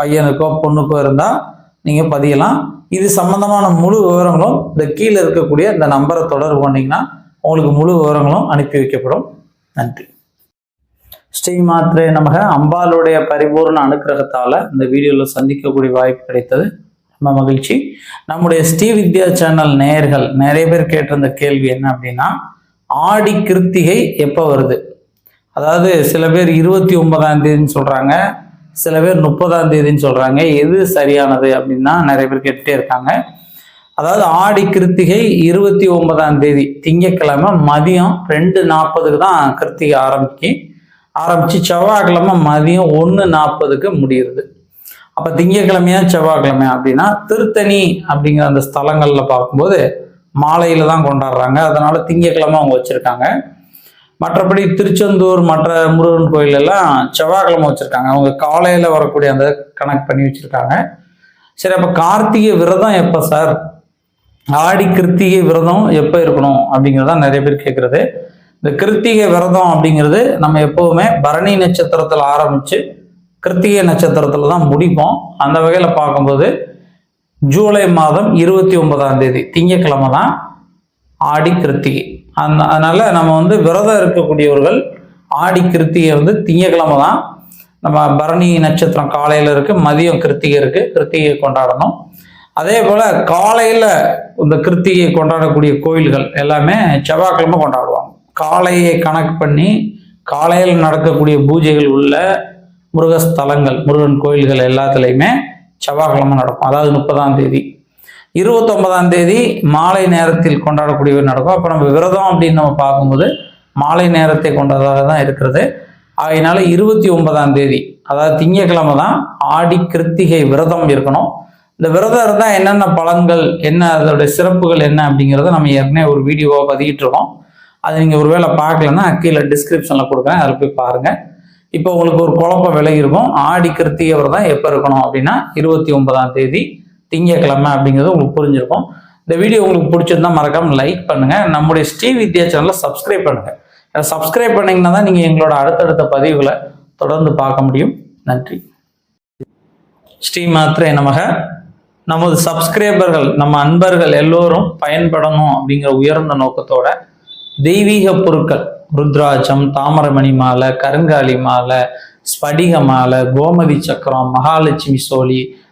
பையனுக்கோ பொண்ணுக்கோ இருந்தால் நீங்கள் பதியலாம். இது சம்பந்தமான முழு விவரங்களும் இந்த கீழே இருக்கக்கூடிய இந்த நம்பரை தொடர்பு பண்ணிங்கன்னா உங்களுக்கு முழு விவரங்களும் அனுப்பி வைக்கப்படும். நன்றி. ஸ்ரீ மாத்ரே நமக. அம்பாளுடைய பரிபூர்ண அனுக்கிரகத்தால் இந்த வீடியோவில் சந்திக்கக்கூடிய வாய்ப்பு கிடைத்தது. ரொம்ப மகிழ்ச்சி. நம்முடைய ஸ்ரீ வித்யா சேனல் நேயர்கள் நிறைய பேர் கேட்டிருந்த கேள்வி என்ன அப்படின்னா ஆடி கிருத்திகை எப்போ வருது? அதாவது சில பேர் இருபத்தி ஒன்பதாம் தேதின்னு சொல்கிறாங்க சில பேர் முப்பதாம் தேதின்னு சொல்கிறாங்க எது சரியானது அப்படின்னா நிறைய பேர் கேட்டுட்டே இருக்காங்க. அதாவது ஆடி கிருத்திகை இருபத்தி ஒன்பதாம் தேதி திங்கக்கிழமை மதியம் ரெண்டு நாற்பதுக்கு தான் கிருத்திகை ஆரம்பிக்கு. ஆரம்பித்து செவ்வாய்க்கிழமை மதியம் ஒன்று நாற்பதுக்கு முடியுது. அப்போ திங்கக்கிழமையா செவ்வாய்க்கிழமையா அப்படின்னா திருத்தணி அப்படிங்கிற அந்த ஸ்தலங்களில் பார்க்கும்போது மாலையில் தான் கொண்டாடுறாங்க. அதனால் திங்கக்கிழமை அவங்க வச்சுருக்காங்க. மற்றபடி திருச்செந்தூர் மற்ற முருகன் கோயில் எல்லாம் செவ்வாய்க்கிழமை வச்சுருக்காங்க. அவங்க காலையில் வரக்கூடிய அந்த கணக்கு பண்ணி வச்சுருக்காங்க. சரி அப்போ கார்த்திகை விரதம் எப்போ சார்? ஆடி கிருத்திகை விரதம் எப்போ இருக்கணும் அப்படிங்கிறதா நிறைய பேர் கேட்குறது இந்த கிருத்திகை விரதம் அப்படிங்கிறது நம்ம எப்போவுமே பரணி நட்சத்திரத்தில் ஆரம்பித்து கிருத்திகை நட்சத்திரத்தில் தான் முடிப்போம். அந்த வகையில் பார்க்கும்போது ஜூலை மாதம் இருபத்தி ஒன்பதாம் தேதி திங்கக்கிழமை தான் ஆடி கிருத்திகை. அந்த அதனால் நம்ம வந்து விரதம் இருக்கக்கூடியவர்கள் ஆடி கிருத்திகை வந்து திங்கக்கிழமை தான். நம்ம பரணி நட்சத்திரம் காலையில் இருக்குது மதியம் கிருத்திகை இருக்குது கிருத்திகை கொண்டாடணும். அதே போல் காலையில் இந்த கிருத்திகை கொண்டாடக்கூடிய கோயில்கள் எல்லாமே செவ்வாய்க்கிழமை கொண்டாடுவாங்க. காலையை கணக்கு பண்ணி காலையில் நடக்கக்கூடிய பூஜைகள் உள்ள முருகஸ்தலங்கள் முருகன் கோயில்கள் எல்லாத்துலேயுமே செவ்வாய்க்கிழமை நடக்கும். அதாவது முப்பதாம் தேதி. இருபத்தொன்பதாம் தேதி மாலை நேரத்தில் கொண்டாடக்கூடியவர் நடக்கும். அப்போ நம்ம விரதம் அப்படின்னு நம்ம பார்க்கும்போது மாலை நேரத்தை கொண்டதாக தான் இருக்கிறது. அதனால இருபத்தி ஒன்பதாம் தேதி அதாவது திங்கக்கிழமை தான் ஆடி கிருத்திகை விரதம் இருக்கணும். இந்த விரதம் இருந்தால் என்னென்ன பலன்கள் என்ன அதோடைய சிறப்புகள் என்ன அப்படிங்கிறத நம்ம ஏற்கனவே ஒரு வீடியோவாக பதிக்கிட்டு இருக்கோம். அது நீங்கள் ஒருவேளை பார்க்கலன்னா கீழே டிஸ்கிரிப்ஷனில் கொடுக்குறேன். அதில் போய் பாருங்கள் இப்போ உங்களுக்கு ஒரு குழப்பம் விலகி இருக்கும். ஆடி கிருத்திகை விரதம் எப்போ இருக்கணும் அப்படின்னா இருபத்தி ஒன்பதாம் தேதி திங்கக்கிழமை அப்படிங்கிறது உங்களுக்கு புரிஞ்சிருக்கும். இந்த வீடியோ உங்களுக்கு பிடிச்சிருந்தா மறக்காம லைக் பண்ணுங்க. நம்முடைய ஸ்ரீ வித்யா சேனலை சப்ஸ்கிரைப் பண்ணுங்க. சப்ஸ்கிரைப் பண்ணீங்கன்னா தான் நீங்கள் எங்களோட அடுத்தடுத்த பதிவுகளை தொடர்ந்து பார்க்க முடியும். நன்றி. ஸ்ரீ மாத்திரை நமக. நமது சப்ஸ்கிரைபர்கள் நம்ம அன்பர்கள் எல்லோரும் பயன்படணும் அப்படிங்கிற உயர்ந்த நோக்கத்தோட தெய்வீக பொருட்கள் ருத்ராட்சம் தாமரமணி மாலை கருங்காலி மாலை ஸ்படிக மாலை கோமதி சக்கரம் மகாலட்சுமி சோழி